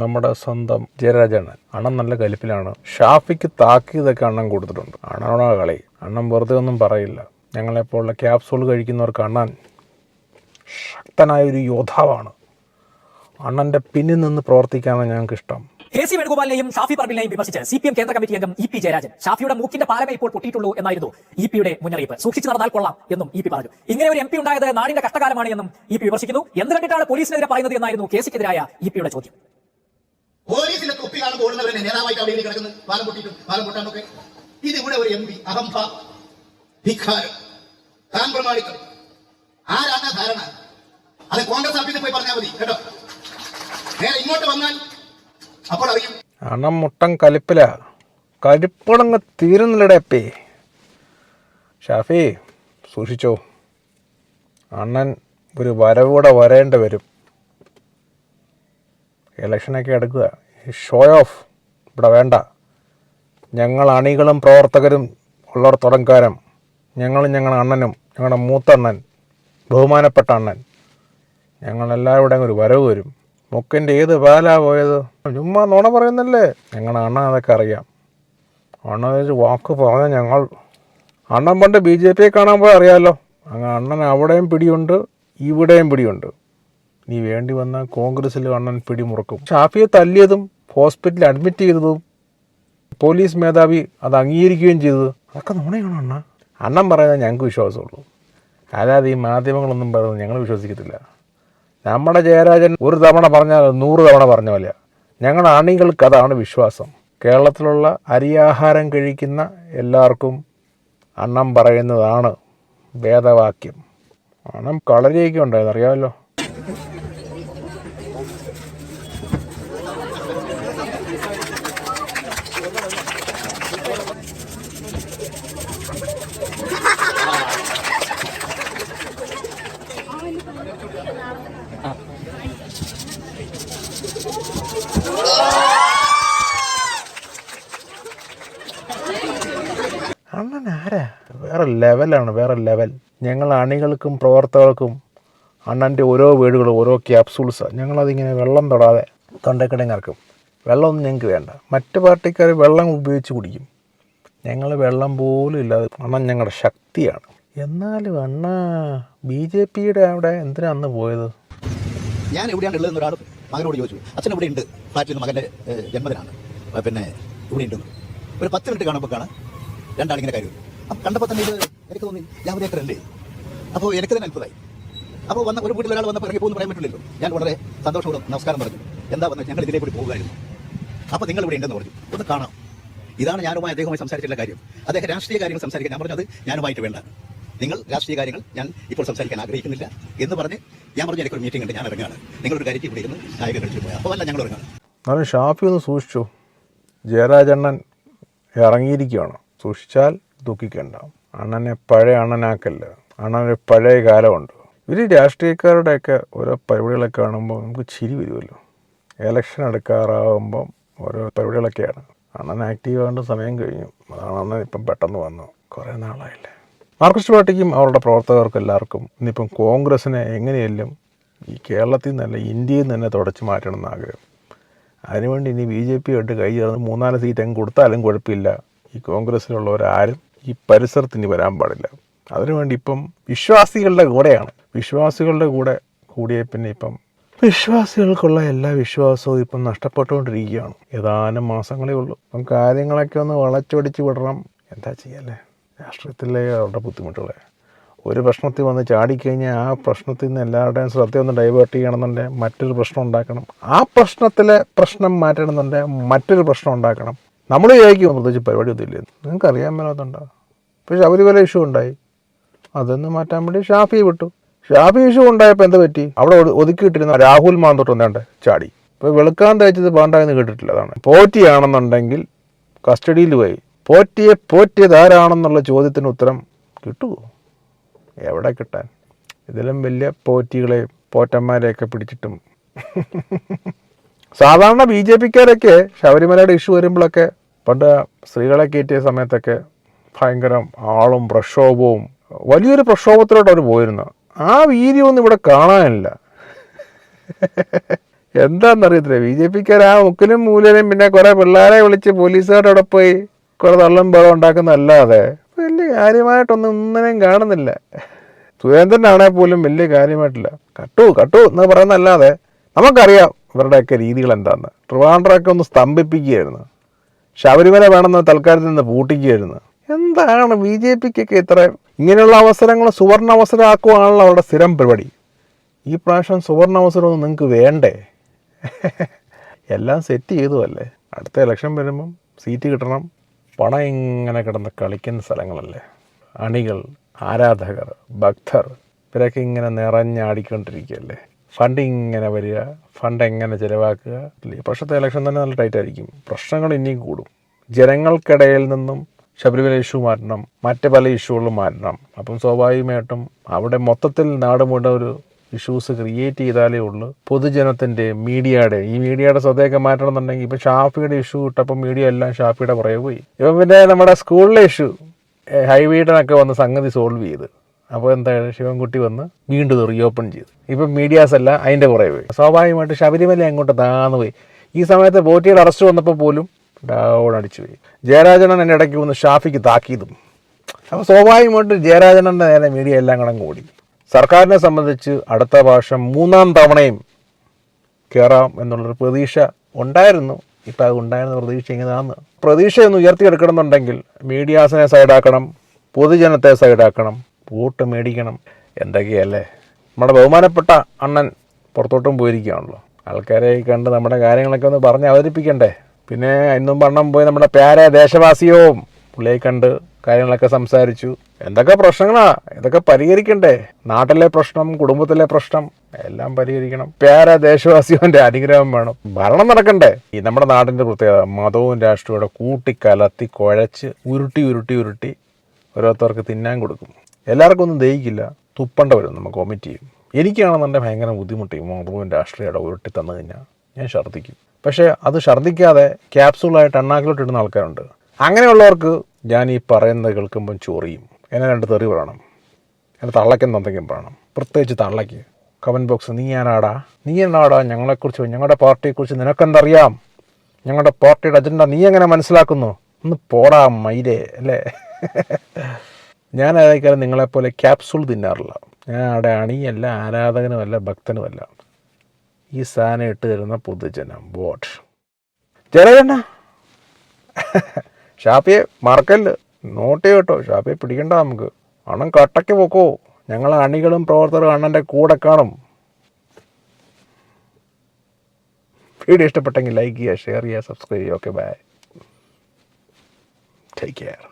നമ്മുടെ സ്വന്തം ജയരാജണ്ണൻ അണ്ണൻ നല്ല കലിപ്പിലാണ്. ഷാഫിക്ക് താക്കീതൊക്കെ അണ്ണൻ കൊടുത്തിട്ടുണ്ട്. അണ്ണനോടാ കളി. അണ്ണൻ വെറുതെ ഒന്നും പറയില്ല. ഞങ്ങളെപ്പോലുള്ള ക്യാപ്സൂൾ കഴിക്കുന്നവർക്ക് അണ്ണൻ ശക്തനായ ഒരു യോദ്ധാവാണ്. അണ്ണന്റെ പിന്നിൽ നിന്ന് പ്രവർത്തിക്കാനാണ് ഞങ്ങൾക്ക് ഇഷ്ടം. കെ സി വേണുഗോപാലിനെയും ഷാഫി പറമ്പിലിനെയും വിമർശിച്ച് സി പി എം കേന്ദ്ര കമ്മിറ്റി അംഗം ഇ പി ജയരാജൻ ഷാഫിയുടെ മൂക്കിന്റെ പാലമേ ഇപ്പോൾ പൊട്ടിയിട്ടുള്ളൂ എന്നായിരുന്നു ഇ പിയുടെ മുന്നറിയിപ്പ്. സൂക്ഷിച്ചു നടന്നാൽ കൊള്ളാം എന്നും ഇ പി പറഞ്ഞു. ഇങ്ങനെ ഒരു എം പി ഉണ്ടായത് നാടിന്റെ കഷ്ടകാലമാണ് എന്നും ഇ പി വിമർശിക്കുന്നു. എന്ത് കണ്ടിട്ടാണ് പോലീസിനെതിരെ പറയുന്നത് എന്നായിരുന്നു കെ സിക്കെതിരായ ഇ പിയുടെ ചോദ്യം. പോലീസിന്റെ തൊപ്പി കാണുമ്പോൾ ഓടുന്നവരെ നേതാവായിട്ട് അവിടെ കിടക്കുന്നത്. പാലം പൊട്ടിയിട്ടും പാലം പൊട്ടാനൊക്കെ ഇത് ഇവിടെ ഒരു എം പി അഹംഭ ധിഖാരം താൻ പ്രമാണിക്കും ആരാണ് ധാരണ? അത് കോൺഗ്രസ് ഓഫീസിൽ പോയി പറഞ്ഞാൽ മതി കേട്ടോ? നേരെ ഇങ്ങോട്ട് വന്നാൽ അപ്പോൾ അറിയും. അണം മുട്ടൻ കലിപ്പില കലിപ്പളങ്ങ് തീരുന്നില്ലടേ ഷാഫി സൂക്ഷിച്ചോ. അണ്ണൻ ഒരു വരവൂടെ വരേണ്ടി വരും. ഇലക്ഷനൊക്കെ എടുക്കുക. ഷോ ഓഫ് ഇവിടെ വേണ്ട. ഞങ്ങൾ അണികളും പ്രവർത്തകരും ഉള്ളവർ ഞങ്ങളും ഞങ്ങളുടെ അണ്ണനും ഞങ്ങളുടെ മൂത്തണ്ണൻ ബഹുമാനപ്പെട്ട അണ്ണൻ. ഞങ്ങളെല്ലാവരും ഒരു വരവ് വരും. മുക്കിന്റെ ഏത് പാലാ പോയത്? ചുമ്മാ നുണ പറയുന്നല്ലേ? ഞങ്ങളുടെ അണ്ണൻ അതൊക്കെ അറിയാം. അണ്ണൻ വാക്ക് പറഞ്ഞ ഞങ്ങൾ അണ്ണൻ പണ്ട് ബി ജെ പിയെ കാണാൻ പോയി അറിയാമല്ലോ അങ്ങനെ അണ്ണൻ അവിടെയും പിടിയുണ്ട് ഇവിടെയും പിടിയുണ്ട്. നീ വേണ്ടി വന്ന കോൺഗ്രസിൽ അണ്ണൻ പിടിമുറക്കും. ഷാഫിയെ തല്ലിയതും ഹോസ്പിറ്റലിൽ അഡ്മിറ്റ് ചെയ്തതും പോലീസ് മേധാവി അത് അംഗീകരിക്കുകയും ചെയ്തത് അതൊക്കെ നുണയാണ് അണ്ണ? അണ്ണൻ പറയുന്നത് ഞങ്ങൾക്ക് വിശ്വാസമുള്ളൂ. അല്ലാതെ ഈ മാധ്യമങ്ങളൊന്നും പറയുന്നത് ഞങ്ങൾ വിശ്വസിക്കത്തില്ല. നമ്മുടെ ജയരാജൻ ഒരു തവണ പറഞ്ഞാൽ നൂറ് തവണ പറഞ്ഞ പോലെ ഞങ്ങളുടെ അണികൾക്ക് അതാണ് വിശ്വാസം. കേരളത്തിലുള്ള അരിയാഹാരം കഴിക്കുന്ന എല്ലാവർക്കും അണ്ണം പറയുന്നതാണ് വേദവാക്യം. അണ്ണം കളരിയൊക്കെ ഉണ്ടായിരുന്നു അറിയാമല്ലോ അണ്ണൻ ആരാ വേറെ ലെവലാണ് വേറെ ലെവൽ ഞങ്ങൾ അണികൾക്കും പ്രവർത്തകർക്കും അണ്ണന്റെ ഓരോ വീടുകളും ഓരോ ക്യാപ്സൂൾസാണ് ഞങ്ങളതിങ്ങനെ വെള്ളം തൊടാതെ തൊണ്ടക്കിടങ്ങർക്കും വെള്ളമൊന്നും ഞങ്ങൾക്ക് വേണ്ട. മറ്റു പാർട്ടിക്കാർ വെള്ളം ഉപയോഗിച്ച് കുടിക്കും. ഞങ്ങൾ വെള്ളം പോലും ഇല്ലാതെ അണ്ണൻ ഞങ്ങളുടെ ശക്തിയാണ്. എന്നാലും അണ്ണ ബി ജെ പിയുടെ അവിടെ എന്തിനാ അന്ന് പോയത്? ഞാൻ എവിടെയാണ് ഉള്ളതെന്ന് ഒരാൾ മകനോട് ചോദിച്ചു. അച്ഛൻ ഇവിടെ ഉണ്ട്. ഫ്ലാറ്റിൽ നിന്ന് മകന്റെ ജന്മദിനാണ് പിന്നെ ഇവിടെ ഉണ്ട്. ഒരു പത്ത് മിനിറ്റ് കാണുമ്പോഴാണ് രണ്ടാളിങ്ങനെ കാര്യം. കണ്ടപ്പോൾ തന്നെ ഇത് എനിക്ക് തോന്നി യാവതേക്കർ അല്ലേ? അപ്പോൾ എനിക്ക് തന്നെ അത്ഭുതമായി. അപ്പോൾ വന്ന ഒരു വീട്ടിൽ ഒരാൾ വന്നപ്പോൾ ഇറങ്ങി പോകുന്നു പറയാൻ പറ്റില്ലല്ലോ. ഞാൻ വളരെ സന്തോഷത്തോടെ നമസ്കാരം പറഞ്ഞു. എന്താ വന്നത്? ഞങ്ങൾ ഇതിലേക്ക് കൂടി പോകുമായിരുന്നു. അപ്പോൾ നിങ്ങൾ ഇവിടെ ഉണ്ടെന്ന് പറഞ്ഞു. ഒന്ന് കാണാം. ഇതാണ് ഞാനുമായി അദ്ദേഹവുമായി സംസാരിച്ചിട്ടുള്ള കാര്യം. അദ്ദേഹം രാഷ്ട്രീയ കാര്യങ്ങൾ സംസാരിക്കാൻ ഞാൻ പറഞ്ഞത് ഞാനുമായിട്ട് വേണ്ട. നിങ്ങൾ രാഷ്ട്രീയ കാര്യങ്ങൾ ഞാൻ ഇപ്പോൾ സംസാരിക്കാൻ ആഗ്രഹിക്കുന്നില്ല എന്ന് പറഞ്ഞ് ഞാൻ പറഞ്ഞു എനിക്കൊരു മീറ്റിംഗ് ഉണ്ട്. ഞാൻ ഇറങ്ങുകയാണ്. നിങ്ങളൊരു കാര്യത്തിൽ ഇവിടെ ഇരുന്ന് കായിക കളിച്ചു പോയാൽ അപ്പോൾ അല്ല ഞങ്ങൾ ഇറങ്ങുകയാണ്. എന്നാലും ഷാഫി ഒന്ന് സൂക്ഷിച്ചു? ജയരാജണ്ണൻ ഇറങ്ങിയിരിക്കുകയാണ്. സൂക്ഷിച്ചാൽ ദുഃഖിക്കണ്ട. അണ്ണനെ പഴയ അണ്ണനാക്കല്ല. അണ്ണനൊരു പഴയ കാലമുണ്ട്. ഇവർ രാഷ്ട്രീയക്കാരുടെയൊക്കെ ഓരോ പരിപാടികളൊക്കെ കാണുമ്പോൾ നമുക്ക് ചിരി വരുമല്ലോ. ഇലക്ഷൻ എടുക്കാറാകുമ്പം ഓരോ പരിപാടികളൊക്കെയാണ്. അണ്ണൻ ആക്റ്റീവ് ആവേണ്ട സമയം കഴിഞ്ഞു. അതാണ് അണ്ണൻ ഇപ്പം പെട്ടെന്ന് വന്നു കുറേ നാളായില്ലേ. മാർക്സിസ്റ്റ് പാർട്ടിക്കും അവരുടെ പ്രവർത്തകർക്കും എല്ലാവർക്കും ഇന്നിപ്പം കോൺഗ്രസ്സിനെ എങ്ങനെയെല്ലാം ഈ കേരളത്തിൽ നിന്നല്ല ഇന്ത്യയിൽ നിന്ന് തന്നെ തുടച്ചു മാറ്റണം എന്ന് ആഗ്രഹം. അതിനുവേണ്ടി ഇനി ബി ജെ പി ആയിട്ട് കൈ ചേർന്ന് മൂന്നാൽ സീറ്റ് അങ്ങ് കൊടുത്താലും കുഴപ്പമില്ല. ഈ കോൺഗ്രസ്സിലുള്ളവരാരും ഈ പരിസരത്ത് ഇനി വരാൻ പാടില്ല. അതിനുവേണ്ടി ഇപ്പം വിശ്വാസികളുടെ കൂടെയാണ്. വിശ്വാസികളുടെ കൂടെ കൂടിയ പിന്നെ ഇപ്പം വിശ്വാസികൾക്കുള്ള എല്ലാ വിശ്വാസവും ഇപ്പം നഷ്ടപ്പെട്ടുകൊണ്ടിരിക്കുകയാണ്. ഏതാനും മാസങ്ങളേ ഉള്ളൂ. അപ്പം കാര്യങ്ങളൊക്കെ ഒന്ന് വളച്ചൊടിച്ച് വിടണം. എന്താ ചെയ്യല്ലേ? രാഷ്ട്രീയത്തിലെ അവരുടെ ബുദ്ധിമുട്ടുകളെ. ഒരു പ്രശ്നത്തിൽ വന്ന് ചാടിക്കഴിഞ്ഞാൽ ആ പ്രശ്നത്തിൽ നിന്ന് എല്ലാവരുടെയും ശ്രദ്ധ ഒന്ന് ഡൈവേർട്ട് ചെയ്യണമെന്നുണ്ടെങ്കിൽ മറ്റൊരു പ്രശ്നം ഉണ്ടാക്കണം. ആ പ്രശ്നത്തിലെ പ്രശ്നം മാറ്റണമെന്നുണ്ടെങ്കിൽ മറ്റൊരു പ്രശ്നം ഉണ്ടാക്കണം. നമ്മൾ വിചാരിക്കും പ്രത്യേകിച്ച് പരിപാടി ഇല്ലേ നിങ്ങൾക്ക് അറിയാൻ മേലാത്തുണ്ടോ ഇപ്പോൾ ശബരിമല ഇഷ്യൂ ഉണ്ടായി. അതൊന്ന് മാറ്റാൻ വേണ്ടി ഷാഫി വിട്ടു. ഷാഫി ഇഷ്യൂ ഉണ്ടായപ്പോൾ എന്താ പറ്റി? അവിടെ ഒതുക്കി ഒതുക്കിയിട്ടിരുന്ന രാഹുൽ മാന്തോട്ട് ഒന്നാണ്ട് ചാടി. ഇപ്പോൾ വെളുക്കാൻ തേച്ചത് പാണ്ടായെന്ന് കേട്ടിട്ടില്ല അതാണ്. പോറ്റിയാണെന്നുണ്ടെങ്കിൽ കസ്റ്റഡിയിൽ പോയി. പോറ്റിയെ പോറ്റിയത് ആരാണെന്നുള്ള ചോദ്യത്തിന് ഉത്തരം കിട്ടുമോ എവിടെ കിട്ടാൻ? ഇതിലും വലിയ പോറ്റികളെ പോറ്റന്മാരെയൊക്കെ പിടിച്ചിട്ടും. സാധാരണ ബി ജെ പിക്കാരൊക്കെ ശബരിമലയുടെ ഇഷ്യൂ വരുമ്പോഴൊക്കെ പണ്ട് സ്ത്രീകളെ കയറ്റിയ സമയത്തൊക്കെ ഭയങ്കര ആളും പ്രക്ഷോഭവും വലിയൊരു പ്രക്ഷോഭത്തിലോട്ട് അവർ പോയിരുന്നു. ആ വീര്യമൊന്നും ഇവിടെ കാണാനില്ല. എന്താണെന്നറിയത്തില്ല ബി ജെ പിക്കാർ ആ മുക്കിലും മൂലയിലും പിന്നെ കുറേ പിള്ളേരെ വിളിച്ച് പോലീസുകാരുടെ അവിടെ പോയി കുറെ തള്ളും ബഹളം ഉണ്ടാക്കുന്നതല്ലാതെ വലിയ കാര്യമായിട്ടൊന്നും ഒന്നിനെയും കാണുന്നില്ല. സുരേന്ദ്രനാണെ പോലും വലിയ കാര്യമായിട്ടില്ല. കട്ടു കട്ടു എന്ന് പറയുന്നതല്ലാതെ നമുക്കറിയാം ഇവരുടെയൊക്കെ രീതികൾ എന്താണെന്ന് ട്രിവാൻഡ്രൊക്കെ ഒന്ന് സ്തംഭിപ്പിക്കുകയായിരുന്നു. ശബരിമല വേണമെന്ന് തൽക്കാലത്തിൽ നിന്ന് പൂട്ടിക്കുകയായിരുന്നു. എന്താണ് ബി ജെ പിക്കൊക്കെ ഇത്ര ഇങ്ങനെയുള്ള അവസരങ്ങൾ സുവർണ അവസരമാക്കുവാണല്ലോ അവരുടെ സ്ഥിരം പരിപാടി? ഈ പ്രാവശ്യം സുവർണ അവസരമൊന്നും നിങ്ങൾക്ക് വേണ്ടേ? എല്ലാം സെറ്റ് ചെയ്തു അല്ലേ അടുത്ത ഇലക്ഷൻ വരുമ്പം സീറ്റ് കിട്ടണം. പണം ഇങ്ങനെ കിടന്ന് കളിക്കുന്ന സ്ഥലങ്ങളല്ലേ? അണികൾ ആരാധകർ ഭക്തർ ഇവരൊക്കെ ഇങ്ങനെ നിറഞ്ഞാടിക്കൊണ്ടിരിക്കുകയല്ലേ? ഫണ്ട് ഇങ്ങനെ വരിക ഫണ്ട് എങ്ങനെ ചിലവാക്കുക? ഈ വർഷത്തെ ഇലക്ഷൻ തന്നെ നല്ല ടൈറ്റ് ആയിരിക്കും. പ്രശ്നങ്ങൾ ഇനിയും കൂടും. ജനങ്ങൾക്കിടയിൽ നിന്നും ശബരിമല ഇഷ്യൂ മാറ്റണം മറ്റ് പല ഇഷ്യൂകളും മാറ്റണം. അപ്പം സ്വാഭാവികമായിട്ടും അവിടെ മൊത്തത്തിൽ നാട് മുഴുവൻ ഒരു ഇഷ്യൂസ് ക്രിയേറ്റ് ചെയ്താലേ ഉള്ളൂ. പൊതുജനത്തിന്റെ മീഡിയയുടെ ഈ മീഡിയയുടെ ശ്രദ്ധയൊക്കെ മാറ്റണം എന്നുണ്ടെങ്കിൽ ഇപ്പം ഷാഫിയുടെ ഇഷ്യൂ ഇട്ടപ്പോൾ മീഡിയ എല്ലാം ഷാഫിയുടെ പുറകെ പോയി. ഇപ്പം പിന്നെ നമ്മുടെ സ്കൂളിലെ ഇഷ്യൂ ഹൈവീഡിനൊക്കെ വന്ന് സംഗതി സോൾവ് ചെയ്ത്. അപ്പോൾ എന്തായാലും ശിവൻകുട്ടി വന്ന് വീണ്ടും റീഓപ്പൺ ചെയ്തു. ഇപ്പം മീഡിയാസ് എല്ലാം അതിന്റെ പുറകെ പോയി. സ്വാഭാവികമായിട്ട് ശബരിമല അങ്ങോട്ട് താന്നു പോയി. ഈ സമയത്ത് ബോട്ടിയുടെ അറസ്റ്റ് വന്നപ്പോൾ പോലും ഡൗൺ അടിച്ചു പോയി. ജയരാജനൻ എന്റെ ഇടയ്ക്ക് വന്ന് ഷാഫിക്ക് താക്കീതും. അപ്പോൾ സ്വാഭാവികമായിട്ട് ജയരാജനന്റെ നേരെ മീഡിയ എല്ലാം കണങ്ങ് കൂടി സർക്കാരിനെ സംബന്ധിച്ച് അടുത്ത പ്രാവശ്യം മൂന്നാം തവണയും കയറാം എന്നുള്ളൊരു പ്രതീക്ഷ ഉണ്ടായിരുന്നു. ഇപ്പം അത് ഉണ്ടായിരുന്ന പ്രതീക്ഷ ഇങ്ങനെയാണ്. പ്രതീക്ഷയൊന്ന് ഉയർത്തിയെടുക്കണമെന്നുണ്ടെങ്കിൽ മീഡിയാസിനെ സൈഡാക്കണം പൊതുജനത്തെ സൈഡാക്കണം വോട്ട് മേടിക്കണം എന്തൊക്കെയല്ലേ? നമ്മുടെ ബഹുമാനപ്പെട്ട അണ്ണൻ പുറത്തോട്ടും പോയിരിക്കുകയാണല്ലോ. ആൾക്കാരെ കണ്ട് നമ്മുടെ കാര്യങ്ങളൊക്കെ ഒന്ന് പറഞ്ഞ് അവതരിപ്പിക്കണ്ടേ? പിന്നെ ഇന്നും പണ്ണം പോയി നമ്മുടെ പേര ദേശവാസിയവും പുള്ളിയെ കണ്ട് കാര്യങ്ങളൊക്കെ സംസാരിച്ചു. എന്തൊക്കെ പ്രശ്നങ്ങളാ? ഇതൊക്കെ പരിഹരിക്കണ്ടേ? നാട്ടിലെ പ്രശ്നം കുടുംബത്തിലെ പ്രശ്നം എല്ലാം പരിഹരിക്കണം. പേര ദേശവാസിയോന്റെ അനുഗ്രഹം വേണം. ഭരണം നടക്കണ്ടേ? ഈ നമ്മുടെ നാടിന്റെ പ്രത്യേകത മതവും രാഷ്ട്രീയവും കൂട്ടിക്കലത്തി കുഴച്ച് ഉരുട്ടി ഉരുട്ടി ഉരുട്ടി ഓരോരുത്തർക്ക് തിന്നാൻ കൊടുക്കും. എല്ലാവർക്കും ഒന്നും ദഹിക്കില്ല. തുപ്പണ്ട വരും നമുക്ക് വൊമിറ്റ് ചെയ്യും എനിക്കാണെന്നുണ്ടെങ്കിൽ ഭയങ്കര ബുദ്ധിമുട്ടി മതവും രാഷ്ട്രീയയുടെ ഉരുട്ടി തന്നു കഴിഞ്ഞാൽ. ഞാൻ ഛർദ്ദിക്കും. പക്ഷേ അത് ഛർദ്ദിക്കാതെ ക്യാപ്സൂളായിട്ട് എണ്ണാക്കിലോട്ട് ഇടുന്ന ആൾക്കാരുണ്ട്. അങ്ങനെയുള്ളവർക്ക് ഞാൻ ഈ പറയുന്നത് കേൾക്കുമ്പം ചോറിയും. എന്നെ രണ്ട് തെറി പറയണം. എന്നെ തള്ളയ്ക്കെന്ന് എന്തെങ്കിലും പറയണം. പ്രത്യേകിച്ച് തള്ളയ്ക്ക്. കമന്റ് ബോക്സ് നീ ഞാനാടാ നീ എന്നാടാ? ഞങ്ങളെക്കുറിച്ച് ഞങ്ങളുടെ പാർട്ടിയെക്കുറിച്ച് നിനക്കെന്തറിയാം? ഞങ്ങളുടെ പാർട്ടിയുടെ അജണ്ട നീ എങ്ങനെ മനസ്സിലാക്കുന്നു? ഒന്ന് പോടാ മൈലേ അല്ലേ? ഞാൻ ഏതായാലും നിങ്ങളെപ്പോലെ ക്യാപ്സൂൾ തിന്നാറില്ല. ഞാൻ അവിടെ അണിയല്ല ആരാധകനുമല്ല ഭക്തനുമല്ല. ഈ സാധനം ഇട്ട് തരുന്ന പൊതുജനം. വോട്ട് ജലജന ഷാപ്പിയെ മറക്കല്ല്. നോട്ട് കേട്ടോ ഷാപ്പിയെ പിടിക്കണ്ട നമുക്ക്. അണം കട്ടയ്ക്ക് പോക്കോ. ഞങ്ങൾ അണികളും പ്രവർത്തകരും അണ്ണന്റെ കൂടെ കാണും. വീഡിയോ ഇഷ്ടപ്പെട്ടെങ്കിൽ ലൈക്ക് ചെയ്യുക ഷെയർ ചെയ്യുക സബ്സ്ക്രൈബ് ചെയ്യുക. Okay bye take care